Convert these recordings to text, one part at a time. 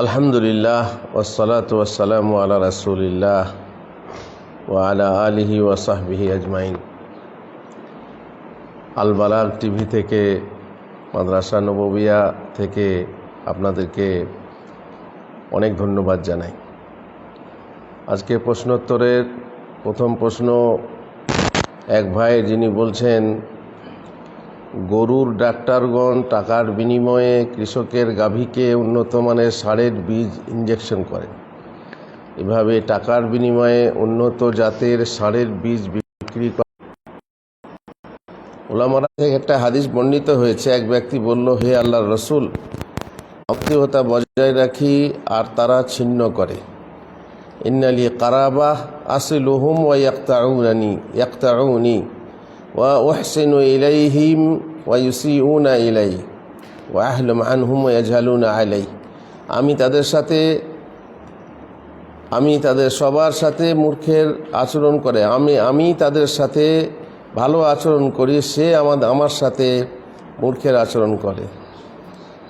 আলহামদুলিল্লাহ ওসলাত ওসালাম আলা রাসুলিল্লাহ ও আলা আলিহি ওয়াসাহবিহি আজমাইন। আল বালাগ টিভি থেকে, মাদ্রাসা নববিয়া থেকে আপনাদেরকে অনেক ধন্যবাদ জানাই। আজকে প্রশ্নোত্তরের প্রথম প্রশ্ন, এক ভাই যিনি বলছেন গরুর ডাক্তারগণ টাকার বিনিময়ে কৃষকের গাভীকে উন্নত মানের সারের বীজ ইঞ্জেকশন করে এভাবে টাকার বিনিময়ে উন্নত জাতের সারের বীজ বিক্রি করে ওলামারা থেকে একটা হাদিস বর্ণিত হয়েছে, এক ব্যক্তি বলল, হে আল্লাহ রসুল আত্মীয়তা বজায় রাখি আর তারা ছিন্ন করে। ইন্নালি কারাবাহ আসিলুহুম ওয়া ইয়াক্তাউনানি, ইয়াক্তাউনি। ওয়া ইউসিউনা ইলাই ওয়া আহলুম আনহুম ওয়া ইয়াজহালুনা আলাই আমি তাদের সাথে আমি তাদের সবার সাথে মূর্খের আচরণ করে আমি আমি তাদের সাথে ভালো আচরণ করি সে আমাদের আমার সাথে মূর্খের আচরণ করে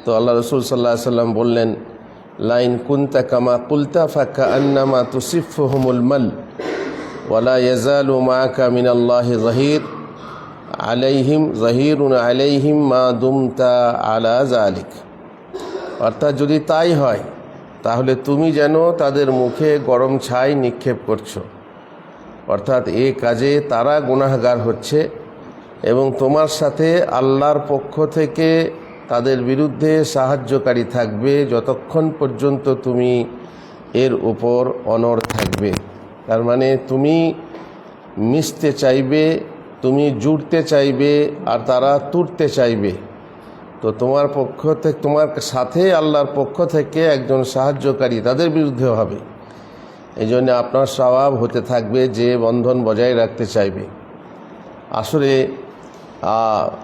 তো আল্লাহ রসুল সাল্লাহ সাল্লাম বললেন, লাইন কুন্তা কামা কুলতা ফাক্কা আন্নামা তুসিফুহুমুল মাল ওয়ালা ইয়াজালু মাআকা মিনাল্লাহি জাহির আলাইহিম জাহিরুন আলাইহিম মা দুমতা আলা জালিক অর্থাৎ যদি তাই হয়, তাহলে তুমি যেন তাদের মুখে গরম ছাই নিক্ষেপ করছ। অর্থাৎ এ কাজে তারা গুনাহগার হচ্ছে এবং তোমার সাথে আল্লাহর পক্ষ থেকে তাদের বিরুদ্ধে সাহায্যকারী থাকবে যতক্ষণ পর্যন্ত তুমি এর উপর অনর থাকবে। তার মানে তুমি মিশতে চাইবে তুমি জুড়তে চাইবে আর তারা তুরতে চাইবে। তো তোমার পক্ষ থেকে তোমার সাথে আল্লাহর পক্ষ থেকে একজন সাহায্যকারী তাদের বিরুদ্ধে হবে। এই জন্য আপনার স্বভাব হতে থাকবে যে বন্ধন বজায় রাখতে চাইবে। আসলে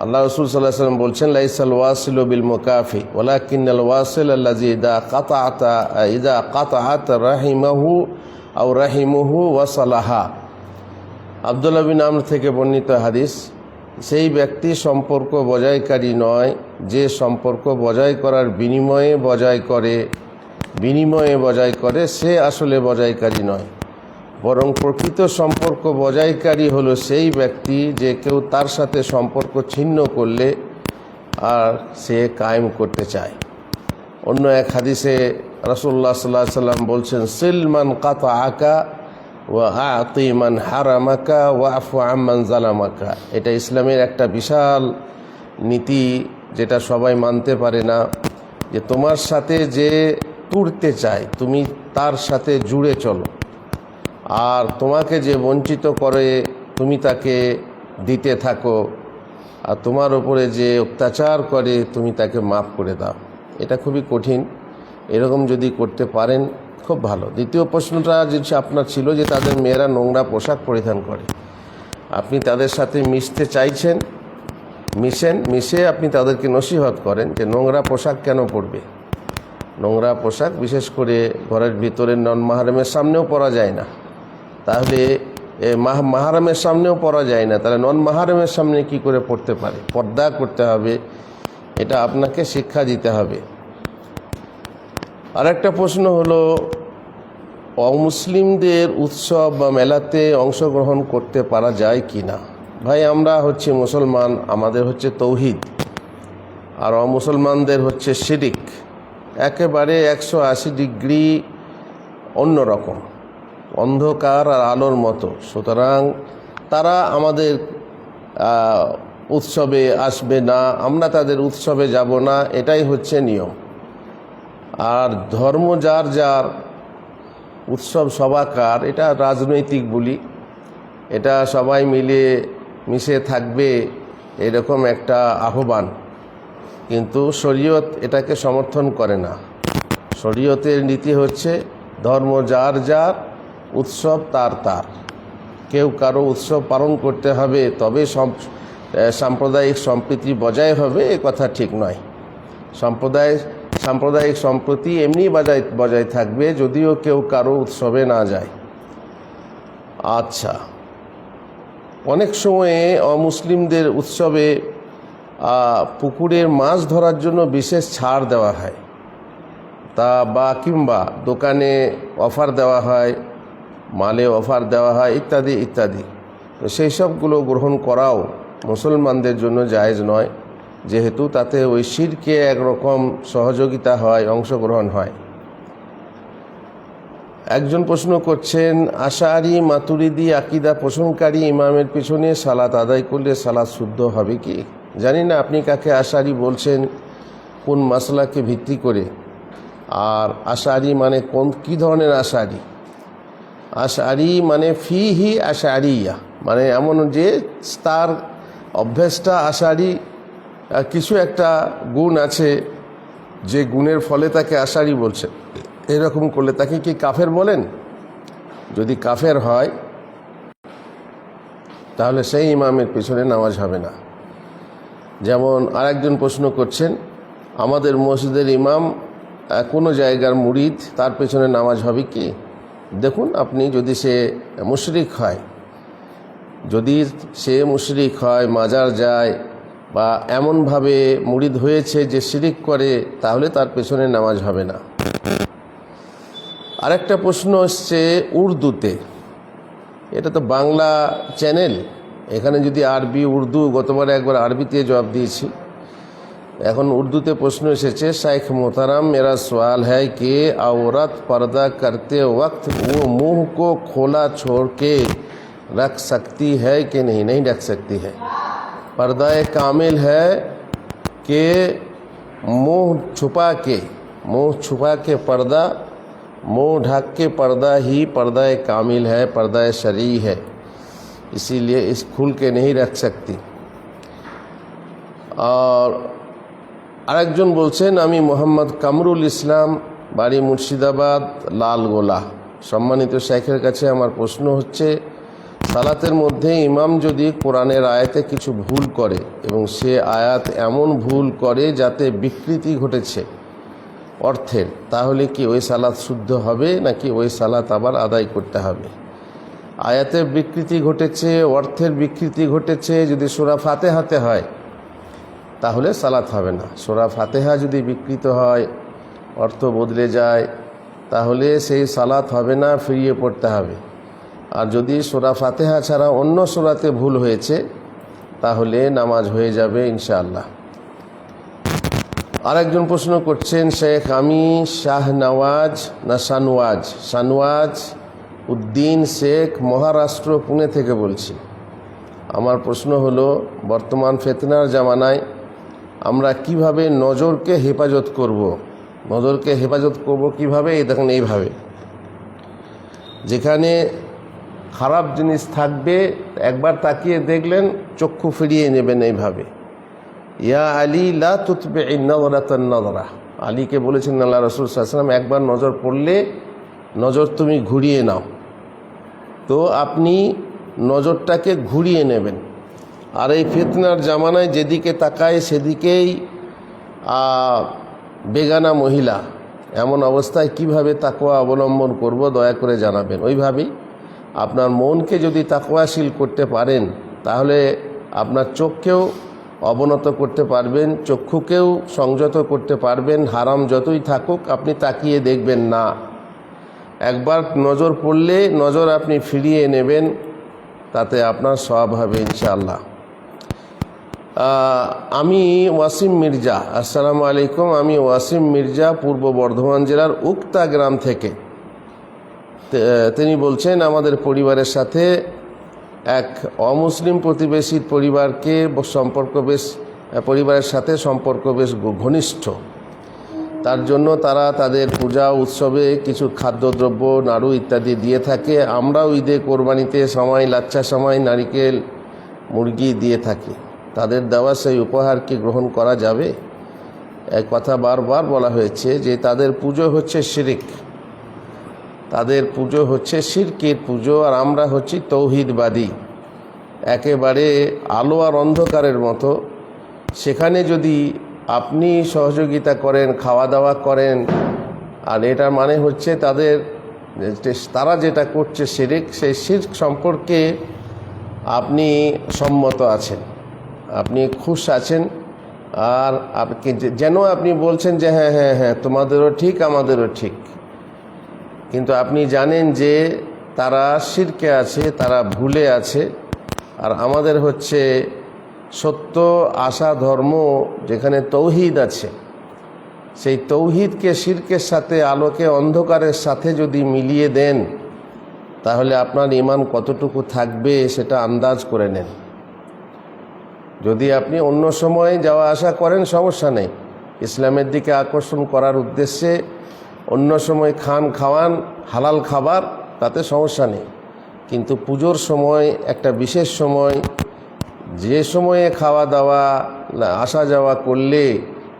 আল্লাহ রসুল সাল্লাহ সাল্লাম বলছেন, লাইসাল ওয়াসিল বিল মোকাফি ওলাকিন্নাল ওয়াসিল আল্লাজি ইদা কাতা আতা ইদা কাতা আত রাহিমাহু আউ রাহিমহু ওয়াসালাহা। আবদুল্লাহ বিন আমর থেকে বর্ণিত হাদিস, সেই ব্যক্তি সম্পর্ক বজায়কারী নয়, যে সম্পর্ক বজায় করার বিনিময়ে বজায় করে, বিনিময়ে বজায় করে, সে আসলে বজায়কারী নয়। বরং প্রকৃত সম্পর্ক বজায়কারী হলো সেই ব্যক্তি যে কেউ তার সাথে সম্পর্ক ছিন্ন করলে আর সে কায়েম করতে চায়। অন্য এক হাদিসে রসুল্লাহ সাল্লাহ সাল্লাম বলছেন, সিলমান কাতা আকা ওয়া আতিমান হারামাকা, ওয়াফু আম্মান জালামাকা। এটা ইসলামের একটা বিশাল নীতি যেটা সবাই মানতে পারে না, যে তোমার সাথে যে তুড়তে চায়, তুমি তার সাথে জুড়ে চলো। আর তোমাকে যে বঞ্চিত করে, তুমি তাকে দিতে থাকো। আর তোমার ওপরে যে অত্যাচার করে, তুমি তাকে মাফ করে দাও। এটা খুবই কঠিন। এরকম যদি করতে পারেন খুব ভালো। দ্বিতীয় প্রশ্নটা যে আপনার ছিল যে তাদের মেয়েরা নোংরা পোশাক পরিধান করে। আপনি তাদের সাথে মিশতে চাইছেন, মিশেন, মিশে আপনি তাদেরকে নসিহত করেন যে নোংরা পোশাক কেন পরবে। নোংরা পোশাক বিশেষ করে ঘরের ভিতরে নন মাহারামের সামনেও পরা যায় না। তাহলে মাহারামের সামনেও পরা যায় না। তাহলে নন মাহারামের সামনে কি করে পড়তে পারে? পর্দা করতে হবে। এটা আপনাকে শিক্ষা দিতে হবে। আরেকটা প্রশ্ন হলো, অমুসলিমদের উৎসব বা মেলাতে অংশগ্রহণ করতে পারা যায় কি না ভাই, আমরা হচ্ছে মুসলমান, আমাদের হচ্ছে তৌহিদ, আর অমুসলমানদের হচ্ছে শিরিক। একেবারে একশো আশি ডিগ্রি অন্যরকম, অন্ধকার আর আলোর মতো। সুতরাং তারা আমাদের উৎসবে আসবে না, আমরা তাদের উৎসবে যাব না, এটাই হচ্ছে নিয়ম। আর ধর্ম যার যার উৎসব সবাকার এটা রাজনৈতিক বলি। এটা সবাই মিলে মিশে থাকবে এরকম একটা আহ্বান। কিন্তু শরীয়ত এটাকে সমর্থন করে না। শরীয়তের নীতি হচ্ছে ধর্ম যার যার, উৎসব তার তার। কেউ কারও উৎসব পালন করতে হবে, তবে সাম্প্রদায়িক সম্প্রীতি বজায় হবে, এ কথা ঠিক নয়। সম্প্রদায় সাম্প্রদায়িক সম্প্রতি এমনি বজায় বজায় থাকবে যদিও কেউ কারও উৎসবে না যায়। আচ্ছা। অনেক সময়ে অমুসলিমদের উৎসবে পুকুরের মাছ ধরার জন্য বিশেষ ছাড় দেওয়া হয়। তা বা কিংবা দোকানে অফার দেওয়া হয়, মালে অফার দেওয়া হয়, ইত্যাদি ইত্যাদি। তো সেই সবগুলো গ্রহণ করাও মুসলমানদের জন্য জায়েজ নয়। যেহেতু তাতে ওই শিরকে একরকম সহযোগিতা হয়, অংশগ্রহণ হয়। একজন প্রশ্ন করছেন আশারি মাতুরিদি আকিদা পোষণকারী ইমামের পিছনে সালাত আদায় করলে সালাত শুদ্ধ হবে কি? জানি না আপনি কাকে আশারি বলছেন, কোন মশলাকে ভিত্তি করে। আর আশারি মানে কোন, কি ধরনের আশারি আশারি মানে ফি হি আশারিয়া মানে এমন যে তার অভ্যেসটা আশারি কিছু একটা গুণ আছে, যে গুণের ফলে তাকে আশারি বলছে। এরকম করলে তাকে কি কাফের বলেন? যদি কাফের হয়, তাহলে সেই ইমামের পিছনে নামাজ হবে না। যেমন আরেকজন প্রশ্ন করছেন, আমাদের মসজিদের ইমাম কোনো জায়গার মুরিদ, তার পেছনে নামাজ হবে কি? দেখুন, আপনি যদি সে মুশরিক হয়, যদি সে মুশরিক হয়, মাজার যায় বা এমনভাবে মুড়িদ হয়েছে যে শিরিক করে, তাহলে তার পেছনে নামাজ হবে না। আরেকটা প্রশ্ন এসছে উর্দুতে। এটা তো বাংলা চ্যানেল। এখানে যদি আরবি, উর্দু, গতবার একবার আরবিতে জবাব দিয়েছি। এখন উর্দুতে প্রশ্ন এসেছে, শাইখ মোতারাম এরা সওয়াল হ্যায় কে? আওরাত পর্দা করতে ওক্ত ও মুহ কো খোলা ছোড়কে রাখ সকতি হ্যায় কে নেই? নেই, রাখ সকতি হ্যায়। पर्दा कामिल है कि मुंह छुपा के मुंह छुपा के पर्दा मुंह ढक के पर्दा ही पर्दा कामिल है पर्दा शरी है इसीलिए इस खुल के नहीं रख सकती और আরেকজন বলছেন আমি মোহাম্মদ কামরুল ইসলাম বাড়ি মুর্শিদাবাদ লালগোলা সম্মানিত শেখের কাছে আমার প্রশ্ন হচ্ছে সালাতের মধ্যে ইমাম যদি কোরআনের আয়াতে কিছু ভুল করে এবং সে আয়াত এমন ভুল করে যাতে বিকৃতি ঘটেছে অর্থের, তাহলে কি ওই সালাত শুদ্ধ হবে নাকি ওই সালাত আবার আদায় করতে হবে? আয়াতের বিকৃতি ঘটেছে, অর্থের বিকৃতি ঘটেছে, যদি সোরা ফাতে হাতে হয়, তাহলে সালাত হবে না। সোরা ফাতেহা যদি বিকৃত হয়, অর্থ বদলে যায়, তাহলে সেই সালাত হবে না, ফিরিয়ে পড়তে হবে। আর যদি সোরা ফাতেহা ছাড়া অন্য সোরাতে ভুল হয়েছে, তাহলে নামাজ হয়ে যাবে ইনশাআল্লাহ। আরেকজন প্রশ্ন করছেন, শেখ, আমি শাহ নওয়াজ না শানওয়াজ? শানওয়াজ উদ্দিন শেখ মহারাষ্ট্র, পুনে থেকে বলছি। আমার প্রশ্ন হলো, বর্তমান ফেতনার জামানায় আমরা কীভাবে নজরকে হেফাজত করব। নজরকে হেফাজত করব কীভাবে? এই দেখুন, এইভাবে। যেখানে খারাপ জিনিস থাকবে, একবার তাকিয়ে দেখলেন, চক্ষু ফিরিয়ে নেবেন এইভাবে। ইয়া আলী লা তুতবে নজরাতন নজরা আলীকে বলেছেন, আল্লাহ রসুল সাল্লাম একবার নজর পড়লে নজর তুমি ঘুরিয়ে নাও। তো আপনি নজরটাকে ঘুরিয়ে নেবেন। আর এই ফিতনার জামানায় যেদিকে তাকায় সেদিকেই বেগানা মহিলা। এমন অবস্থায় কীভাবে তাকোয়া অবলম্বন করব দয়া করে জানাবেন। ওইভাবেই আপনার মনকে যদি তাকোয়াশীল করতে পারেন, তাহলে আপনার চোখকেও অবনত করতে পারবেন, চক্ষুকেও সংযত করতে পারবেন, হারাম যতই থাকুক, আপনি তাকিয়ে দেখবেন না। একবার নজর পড়লে নজর আপনি ফিরিয়ে নেবেন, তাতে আপনার সব হবে ইনশাআল্লাহ। আমি ওয়াসিম মির্জা, আসসালামু আলাইকুম। আমি ওয়াসিম মির্জা, পূর্ব বর্ধমান জেলার উক্তা গ্রাম থেকে। তিনি বলছেন, আমাদের পরিবারের সাথে এক অমুসলিম প্রতিবেশীর পরিবারকে সম্পর্ক বেশ পরিবারের সাথে সম্পর্ক বেশ ঘনিষ্ঠ। তার জন্য তারা তাদের পূজা, উৎসবে কিছু খাদ্যদ্রব্য, নাড়ু ইত্যাদি দিয়ে থাকে। আমরাও ঈদে কোরবানিতে সময়, লাচ্ছা সময় নারিকেল, মুরগি দিয়ে থাকি। তাদের দেওয়া সেই উপহার কি গ্রহণ করা যাবে? এক কথা বারবার বলা হয়েছে যে তাদের পুজো হচ্ছে শিরিক। তাদের পুজো হচ্ছে শিরকের পুজো, আর আমরা হচ্ছি তৌহিদবাদী। একেবারে আলো আর অন্ধকারের মতো। সেখানে যদি আপনি সহযোগিতা করেন খাওয়া দাওয়া করেন, আর এটার মানে হচ্ছে তাদের তারা যেটা করছে শিরিক, সেই শির্ক সম্পর্কে আপনি সম্মত আছেন, আপনি খুশ আছেন, আর আপনি যেন আপনি বলছেন যে হ্যাঁ হ্যাঁ হ্যাঁ তোমাদেরও ঠিক, আমাদেরও ঠিক। কিন্তু আপনি জানেন যে তারা শিরকে আছে, তারা ভুলে আছে, আর আমাদের হচ্ছে সত্য, আশা, ধর্ম যেখানে তৌহিদ আছে, সেই তৌহিদকে শিরকের সাথে, আলোকে, অন্ধকারের সাথে যদি মিলিয়ে দেন, তাহলে আপনার ইমান কতটুকু থাকবে সেটা আন্দাজ করে নেন। যদি আপনি অন্য সময় যাওয়া আসা করেন, সমস্যা নেই। ইসলামের দিকে আকর্ষণ করার উদ্দেশ্যে অন্য সময় খান খাওয়ান, হালাল খাবার, তাতে সমস্যা নেই। কিন্তু পুজোর সময়, একটা বিশেষ সময়, যে সময়ে খাওয়া দাওয়া আসা যাওয়া করলে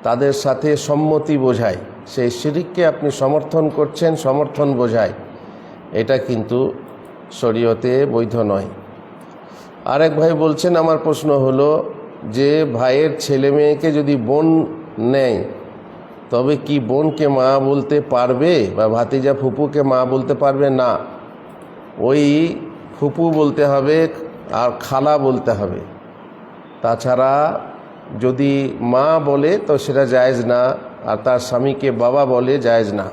তাদের সাথে সম্মতি বোঝায়। সেই শিরিককে আপনি সমর্থন করছেন, সমর্থন বোঝায়। এটা কিন্তু শরীয়তে বৈধ নয়। আরেক ভাই বলছেন, আমার প্রশ্ন হলো যে ভাইয়ের ছেলে মেয়েকে যদি বোন নেয় তবে কি বোনকে মা বলতে পারবে বা ভাতিজা ফুপুকে মা বলতে পারবে? না। ওই ফুপু বলতে হবে আর খালা বলতে হবে। তাছাড়া যদি মা বলে তো সেটা জায়েজ না, আর তার স্বামীকে বাবা বলে জায়েজ না।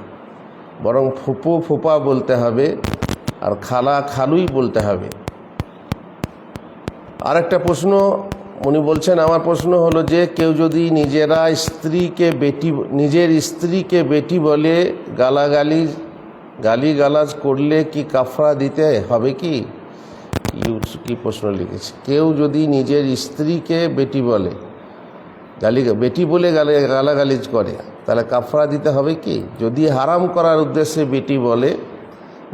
বরং ফুপু ফুপা বলতে হবে আর খালা খালুই বলতে হবে। আরেকটা প্রশ্ন উনি বলছেন, আমার প্রশ্ন হলো যে, কেউ যদি নিজেরা স্ত্রীকে বেটি, নিজের স্ত্রীকে বেটি বলে গালাগালি, গালিগালাজ করলে কি কাফরা দিতে হবে কি? কি প্রশ্ন লিখেছে। কেউ যদি নিজের স্ত্রীকে বেটি বলে, গালি, বেটি বলে গালে, গালাগালিজ করে, তাহলে কাফরা দিতে হবে কি? যদি হারাম করার উদ্দেশ্যে বেটি বলে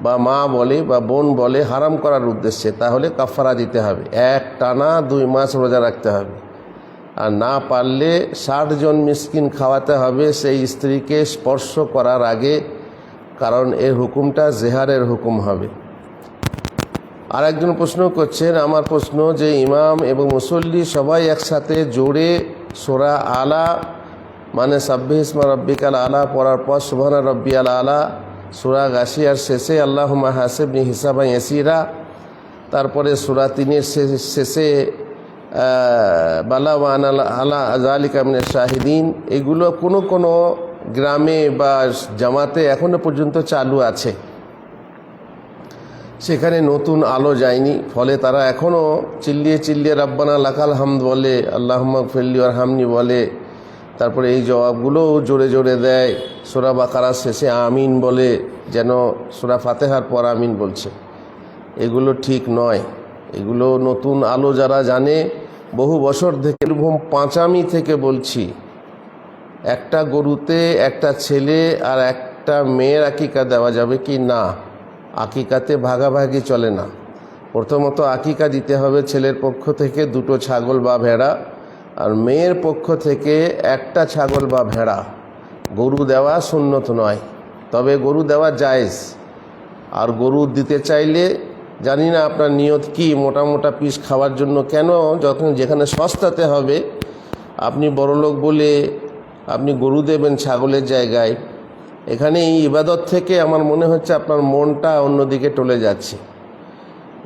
বা মা বলে বা বোন বলে হারাম করার উদ্দেশ্যে, তাহলে কাফারা দিতে হবে। এক টানা দুই মাস রোজা রাখতে হবে। আর না পারলে ষাট জন মিসকিন খাওয়াতে হবে সেই স্ত্রীকে স্পর্শ করার আগে, কারণ এর হুকুমটা জেহারের হুকুম হবে। আর একজন প্রশ্ন করছেন, আমার প্রশ্ন যে ইমাম এবং মুসল্লি সবাই একসাথে জোরে সোরা আলা মানে সাব্বিহ ইসমা রব্বিকাল আলা পড়ার পর রব্বি আল আলা সুরা গাছিয়ার শেষে আল্লাহ হাসেবনি হিসাবা এসিরা তারপরে সুরা তিনের শেষে বালা ওয়ান আলা আলা আজালিক আমিনের শাহিদিন, এগুলো কোনো কোনো গ্রামে বা জামাতে এখনও পর্যন্ত চালু আছে। সেখানে নতুন আলো যায়নি, ফলে তারা এখনও চিল্লিয়ে চিল্লিয়ে রাব্বানা লাকাল হামদ বলে আল্লাহ ফেল্লি আর হামনি বলে তারপরে এই জবাবগুলোও জোরে জোরে দেয়। সোরা বাকারার শেষে আমিন বলে, যেন সোরা ফাতেহার পর আমিন বলছে। এগুলো ঠিক নয়। এগুলো নতুন আলো যারা জানে, বহু বছর থেকে বীরভূম পাঁচামি থেকে বলছি। একটা গরুতে একটা ছেলে আর একটা মেয়ের আকিকা দেওয়া যাবে কি না? আকিকাতে ভাগাভাগি চলে না। প্রথমত আকিকা দিতে হবে ছেলের পক্ষ থেকে দুটো ছাগল বা ভেড়া। আর মেয়ের পক্ষ থেকে একটা ছাগল বা ভেড়া। গরু দেওয়া সুন্নত নয়, তবে গরু দেওয়া জায়েজ। আর গরু দিতে চাইলে, জানি না আপনার নিয়ত কি, মোটা মোটা পিস খাওয়ার জন্য কেন, যখন যেখানে সস্তাতে হবে, আপনি বড়লোক বলে আপনি গরু দেবেন ছাগলের জায়গায়। এখানে এই ইবাদত থেকে আমার মনে হচ্ছে আপনার মনটা অন্যদিকে টলে যাচ্ছে।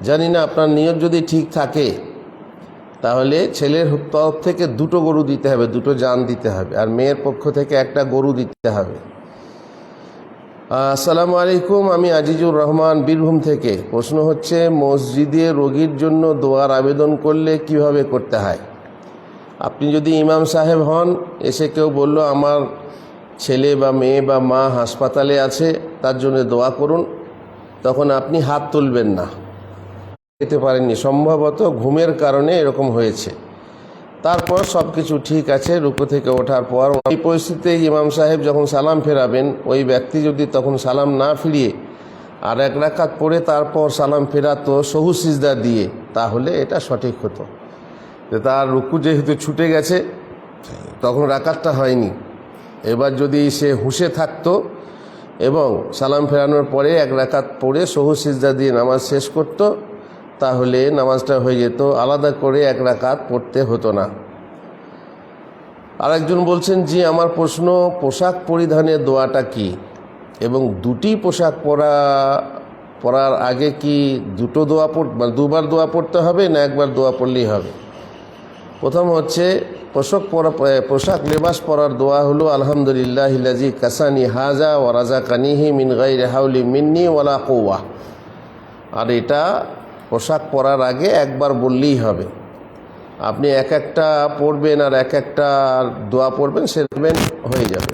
জানি না আপনার নিয়ত যদি ঠিক থাকে তাহলে ছেলের তরফ থেকে দুটো গরু দিতে হবে, দুটো যান দিতে হবে, আর মেয়ের পক্ষ থেকে একটা গরু দিতে হবে। আসসালামু আলাইকুম, আমি আজিজুর রহমান, বীরভূম থেকে। প্রশ্ন হচ্ছে, মসজিদে রোগীর জন্য দোয়ার আবেদন করলে কীভাবে করতে হয়? আপনি যদি ইমাম সাহেব হন, এসে কেউ বলল, আমার ছেলে বা মেয়ে বা মা হাসপাতালে আছে, তার জন্য দোয়া করুন। তখন আপনি হাত তুলবেন না। যেতে পারেননি। সম্ভবত ঘুমের কারণে এরকম হয়েছে। তারপর সব কিছু ঠিক আছে, রুকু থেকে ওঠার পর ওই পরিস্থিতিতে ইমাম সাহেব যখন সালাম ফেরাবেন, ওই ব্যক্তি যদি তখন সালাম না ফিরিয়ে আর এক রাকাত পরে তারপর সালাম ফেরাতো সহু সিজদা দিয়ে, তাহলে এটা সঠিক হতো। যে তার রুকু যেহেতু ছুটে গেছে, তখন রাকাতটা হয়নি। এবার যদি সে হুঁশে থাকতো এবং সালাম ফেরানোর পরে এক রাকাত পড়ে সহু সিজদা দিয়ে নামাজ শেষ করত তাহলে নামাজটা হয়ে যেত, আলাদা করে এক রাকাত পড়তে হতো না। আরেকজন বলছেন, জি, আমার প্রশ্ন, পোশাক পরিধানের দোয়াটা কি? এবং দুটি পোশাক পরা, পরার আগে কি দুটো দোয়া পড় দুবার দোয়া পড়তে হবে না একবার দোয়া পড়লেই হবে? প্রথম হচ্ছে, পোশাক পরা পোশাক লেবাস পরার দোয়া হলো, আলহামদুলিল্লাহ হিলাজি কাসানি হাজা ও রাজা কানিহি মিন গাই রেহাউলি মিন্নি ওয়ালা কৌয়া আর এটা পোশাক পরার আগে একবার বললেই হবে। আপনি এক একটা পড়বেন আর এক একটা দোয়া পড়বেন সেরবেন হয়ে যাবে।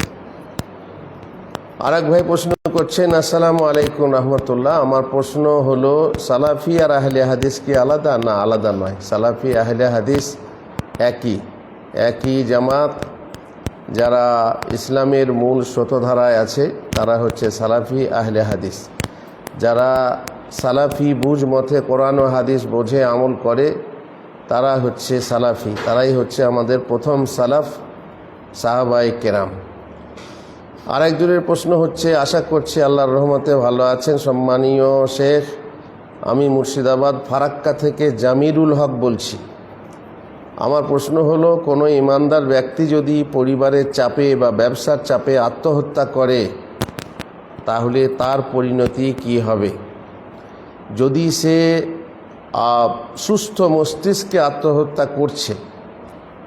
আর এক ভাই প্রশ্ন করছেন, আসসালামু আলাইকুম রহমতুল্লাহ। আমার প্রশ্ন হলো, সালাফি আর আহলে হাদিস কি আলাদা? না, আলাদা নয়। সালাফি, আহলে হাদিস একই। একই জামাত, যারা ইসলামের মূল স্রোতধারায় আছে, তারা হচ্ছে সালাফি, আহলে হাদিস। যারা সালাফি বুঝ মতে কোরআন ও হাদিস বোঝে, আমল করে, তারা হচ্ছে সালাফি। তারাই হচ্ছে আমাদের প্রথম সালাফ সাহাবাই কেরাম। আরেকজনের প্রশ্ন হচ্ছে, আশা করছি আল্লাহর রহমতে ভালো আছেন সম্মানীয় শেখ, আমি মুর্শিদাবাদ ফারাক্কা থেকে জামিরুল হক বলছি। আমার প্রশ্ন হলো, কোনো ইমানদার ব্যক্তি যদি পরিবারের চাপে বা ব্যবসার চাপে আত্মহত্যা করে, তাহলে তার পরিণতি কি হবে? যদি সে সুস্থ মস্তিষ্কে আত্মহত্যা করছে,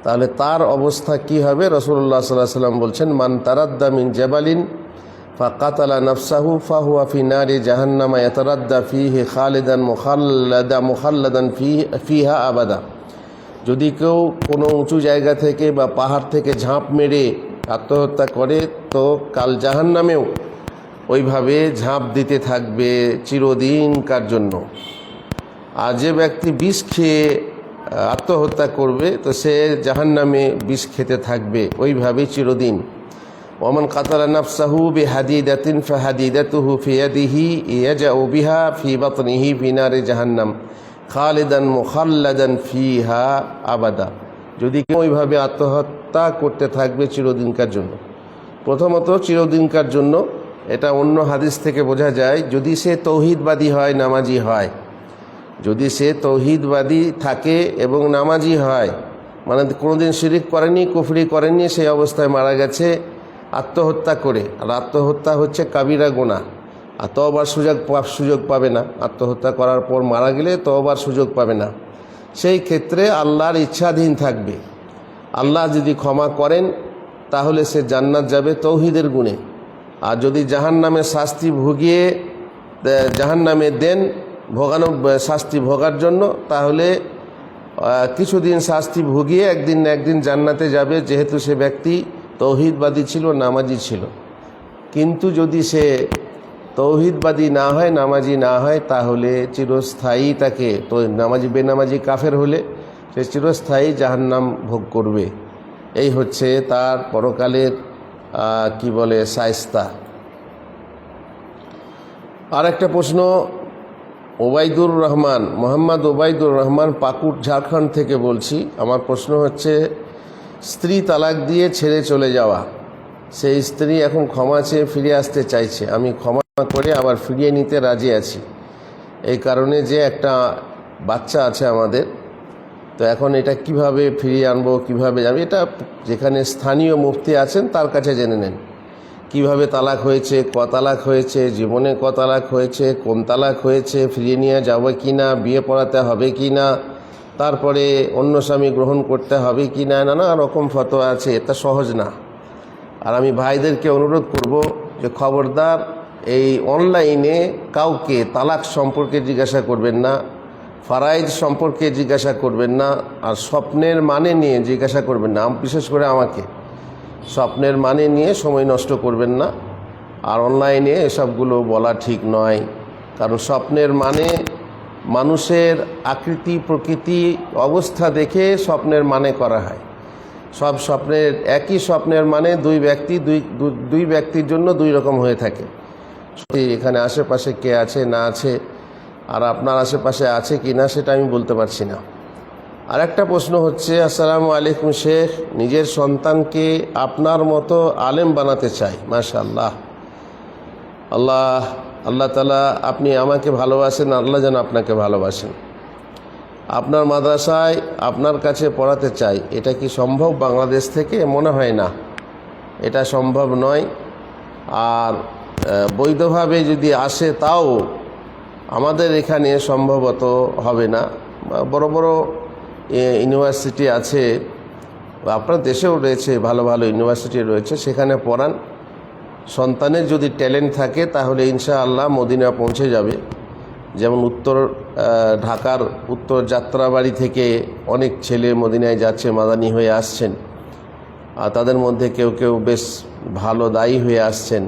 তাহলে তার অবস্থা কি হবে? রসুল্লাহ সাল্লাহ সাল্লাম বলছেন, মান তারাদ্দা মিন জেবালিন ফা কাতালা নফসাহু ফাহুয়া ফি নারি জাহান্নামা এতারাদ্দা ফি হে খালেদান মুখাল্লাদা মুখাল্লাদান ফি ফিহা আবাদা। যদি কেউ কোনো উঁচু জায়গা থেকে বা পাহাড় থেকে ঝাঁপ মেরে আত্মহত্যা করে, তো কাল জাহান্নামেও ওইভাবে ঝাঁপ দিতে থাকবে চিরদিনকার জন্য? আর যে ব্যক্তি বিষ খেয়ে আত্মহত্যা করবে, তো সে জাহান্নামে বিষ খেতে থাকবে ওইভাবে চিরদিন। ওমান কাতালা নাফসাহু বি হাদিদাতিন ফা হাদিদাতুহু ফি ইয়াদিহি ইয়াজাউ বিহা ফি বাতনিহি ফি নারে জাহান্নাম খালিদান মুখাল্লাদান ফিহা আবাদা। যদি কেউ ওইভাবে আত্মহত্যা করতে থাকবে চিরদিনকার জন্য। প্রথমত চিরদিনকার জন্য এটা অন্য হাদিস থেকে বোঝা যায়, যদি সে তৌহিদবাদী হয়, নামাজি হয়। যদি সে তৌহিদবাদী থাকে এবং নামাজি হয় মানে কোনোদিন শিরিক করেনি, কুফরি করেনি, সেই অবস্থায় মারা গেছে, আত্মহত্যা করে। আর আত্মহত্যা হচ্ছে কাবিরা গোনা। আর তবার সুযোগ সুযোগ পাবে না। আত্মহত্যা করার পর মারা গেলে তবার সুযোগ পাবে না। সেই ক্ষেত্রে আল্লাহর ইচ্ছাধীন থাকবে। আল্লাহ যদি ক্ষমা করেন, তাহলে সে জান্নাত যাবে তৌহিদের গুণে। আর যদি জাহান নামে শাস্তি ভুগিয়ে জাহান নামে দেন, ভোগানো শাস্তি ভোগার জন্য, তাহলে কিছুদিন শাস্তি ভুগিয়ে একদিন না একদিন জান্নাতে যাবে, যেহেতু সে ব্যক্তি তৌহিদবাদী ছিল, নামাজি ছিল। কিন্তু যদি সে তৌহিদবাদী না হয়, নামাজি না হয়, তাহলে চিরস্থায়ী তাকে তো নামাজি, বেনামাজি কাফের হলে সে চিরস্থায়ী জাহান্নাম ভোগ করবে। এই হচ্ছে তার পরকালের কি বলে সায়স্তা আর একটা প্রশ্ন, ওবায়দুর রহমান, মোহাম্মদ ওবায়দুর রহমান পাকুড়, ঝাড়খণ্ড থেকে বলছি। আমার প্রশ্ন হচ্ছে, স্ত্রী তালাক দিয়ে ছেড়ে চলে যাওয়া, সেই স্ত্রী এখন ক্ষমা চেয়ে ফিরে আসতে চাইছে। আমি ক্ষমা করে আবার ফিরিয়ে নিতে রাজি আছি। এই কারণে যে একটা বাচ্চা আছে আমাদের তো এখন এটা কীভাবে ফিরিয়ে আনব, কীভাবে যাবে, এটা যেখানে স্থানীয় মুফতি আছেন তার কাছে জেনে নেন। কীভাবে তালাক হয়েছে, ক তালাক হয়েছে, জীবনে ক তালাক হয়েছে, কোন তালাক হয়েছে, ফিরিয়ে নিয়ে যাবে কি না বিয়ে পড়াতে হবে কি না তারপরে অন্য স্বামী গ্রহণ করতে হবে কি না নানা রকম ফতোয়া আছে, এটা সহজ না। আর আমি ভাইদেরকে অনুরোধ করব যে খবরদার, এই অনলাইনে কাউকে তালাক সম্পর্কে জিজ্ঞাসা করবেন না। ফারাইজ সম্পর্কে জিজ্ঞাসা করবেন না আর স্বপ্নের মানে নিয়ে জিজ্ঞাসা করবেন না, বিশেষ করে আমাকে। স্বপ্নের মানে নিয়ে সময় নষ্ট করবেন না আর অনলাইনে এসবগুলো বলা ঠিক নয়। কারণ স্বপ্নের মানে মানুষের আকৃতি, প্রকৃতি, অবস্থা দেখে স্বপ্নের মানে করা হয়। সব স্বপ্নের, একই স্বপ্নের মানে দুই ব্যক্তি, দুই দুই ব্যক্তির জন্য দুই রকম হয়ে থাকে। সত্যি, এখানে আশেপাশে কে আছে, না আছে আর আপনার আশেপাশে আছে কি না সেটা আমি বলতে পারছি না। আর একটা প্রশ্ন হচ্ছে, আসসালামু আলাইকুম শেখ, নিজের সন্তানকে আপনার মতো আলেম বানাতে চাই মাশা আল্লাহ আল্লাহ আল্লাহ তালা আপনি আমাকে ভালোবাসেন, আল্লাহ যেন আপনাকে ভালোবাসেন। আপনার মাদ্রাসায় আপনার কাছে পড়াতে চাই, এটা কি সম্ভব বাংলাদেশ থেকে? মনে হয় না। এটা সম্ভব নয়। আর বৈধভাবে যদি আসে তাও আমাদের এখানে সম্ভবত হবে না। বড় বড় ইউনিভার্সিটি আছে আপনার দেশেও রয়েছে, ভালো ভালো ইউনিভার্সিটি রয়েছে, সেখানে পড়ান। সন্তানের যদি ট্যালেন্ট থাকে, তাহলে ইনশাআল্লাহ মদিনা পৌঁছে যাবে। যেমন উত্তর ঢাকার উত্তর যাত্রাবাড়ি থেকে অনেক ছেলে মদিনায় যাচ্ছে, মাদানি হয়ে আসছেন। আর তাদের মধ্যে কেউ কেউ বেশ ভালো দায়ী হয়ে আসছেন।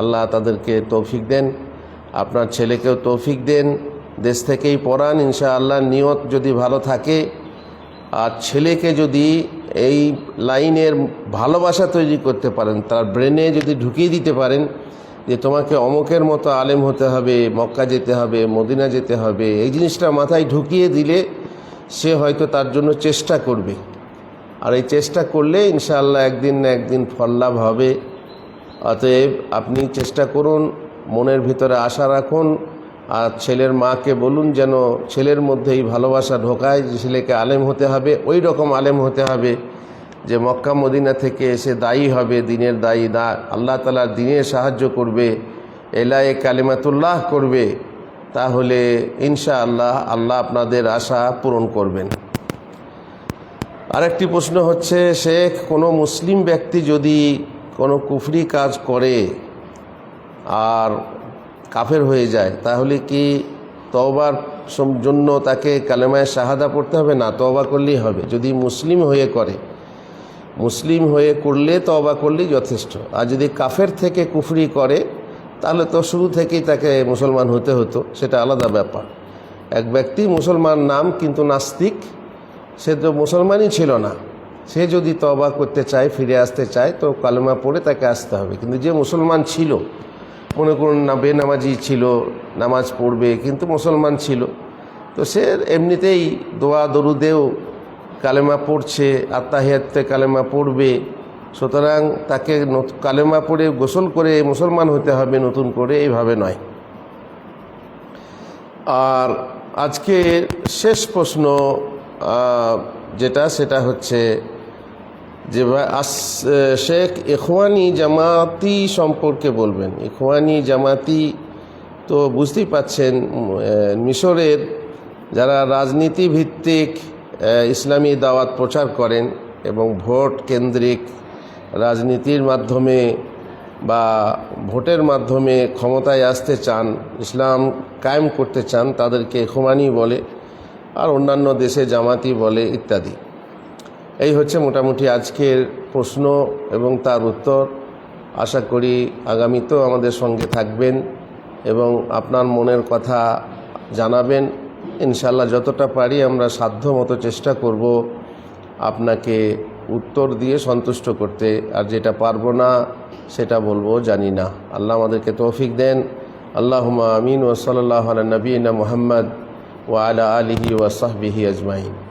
আল্লাহ তাদেরকে তৌফিক দেন। আপনার ছেলেকেও তৌফিক দেন, দেশ থেকেই পড়ান, ইনশাআল্লাহ নিয়ত যদি ভালো থাকে। আর ছেলেকে যদি এই লাইনের ভালোবাসা তৈরি করতে পারেন, তার ব্রেনে যদি ঢুকিয়ে দিতে পারেন, যে তোমাকে অমকের মতো আলেম হতে হবে, মক্কা যেতে হবে, মদিনা যেতে হবে, এই জিনিসটা মাথায় ঢুকিয়ে দিলে সে হয়তো তার জন্য চেষ্টা করবে। আর এই চেষ্টা করলে ইনশাআল্লাহ একদিন না একদিন ফল লাভ হবে। অতএব আপনি চেষ্টা করুন মনের ভিতরে আশা রাখুন আর ছেলের মাকে বলুন যেন ছেলের মধ্যে এই ভালোবাসা ঢোকায় যে ছেলেকে আলেম হতে হবে, ওই রকম আলেম হতে হবে যে মক্কা মদিনা থেকে এসে দায়ী হবে, দিনের দায়ী দা আল্লাহ তালার দিনে সাহায্য করবে, এলায়ে কালিমাতুল্লাহ করবে, তাহলে ইনশা আল্লাহ আল্লাহ আপনাদের আশা পূরণ করবেন। আরেকটি প্রশ্ন হচ্ছে, শেখ, কোনো মুসলিম ব্যক্তি যদি কোনো কুফরি কাজ করে আর কাফের হয়ে যায়, তাহলে কি তওবার জন্য তাকে কালেমায় শাহাদা পড়তে হবে? না, তওবা করলেই হবে। যদি মুসলিম হয়ে করে, মুসলিম হয়ে করলে তওবা করলেই যথেষ্ট। আর যদি কাফের থেকে কুফরি করে, তাহলে তো শুরু থেকেই তাকে মুসলমান হতে হতো, সেটা আলাদা ব্যাপার। এক ব্যক্তি মুসলমান নাম কিন্তু নাস্তিক, সে তো মুসলমানই ছিল না। সে যদি তবা করতে চায়, ফিরে আসতে চায়, তো কালেমা পড়ে তাকে আসতে হবে। কিন্তু যে মুসলমান ছিল মনে করুন না, বেনামাজি ছিল, নামাজ পড়বে, কিন্তু মুসলমান ছিল। তো সে এমনিতেই দোয়া দরুদেও কালেমা পড়ছে, আত্মাহিয়াতে কালেমা পড়বে। সুতরাং তাকে কালেমা পড়ে গোসল করে মুসলমান হতে হবে, নতুন করে এইভাবে নয়। আর আজকে শেষ প্রশ্ন যেটা, সেটা হচ্ছে যে শেখ ইখওয়ানি জামাতি সম্পর্কে বলবেন। ইখওয়ানি জামাতি তো বুঝতেই পাচ্ছেন মিশরের যারা রাজনীতি ভিত্তিক ইসলামী দাওয়াত প্রচার করেন এবং ভোট কেন্দ্রিক রাজনীতির মাধ্যমে বা ভোটের মাধ্যমে ক্ষমতায় আসতে চান, ইসলাম কায়েম করতে চান, তাদেরকে ইখওয়ানি বলে আর অন্যান্য দেশে জামাতি বলে ইত্যাদি। এই হচ্ছে মোটামুটি আজকের প্রশ্ন এবং তার উত্তর। আশা করি আগামীতেও আমাদের সঙ্গে থাকবেন এবং আপনার মনের কথা জানাবেন। ইনশাল্লাহ যতটা পারি আমরা সাধ্য মতো চেষ্টা করব আপনাকে উত্তর দিয়ে সন্তুষ্ট করতে। আর যেটা পারব না, সেটা বলব জানি না। আল্লাহ আমাদেরকে তৌফিক দেন। আল্লাহ আমিন। ওসলাল্লাহ নবীনা মোহাম্মদ ওয়ালা আলিহি ওয়াসাহবিহি আজমাইন।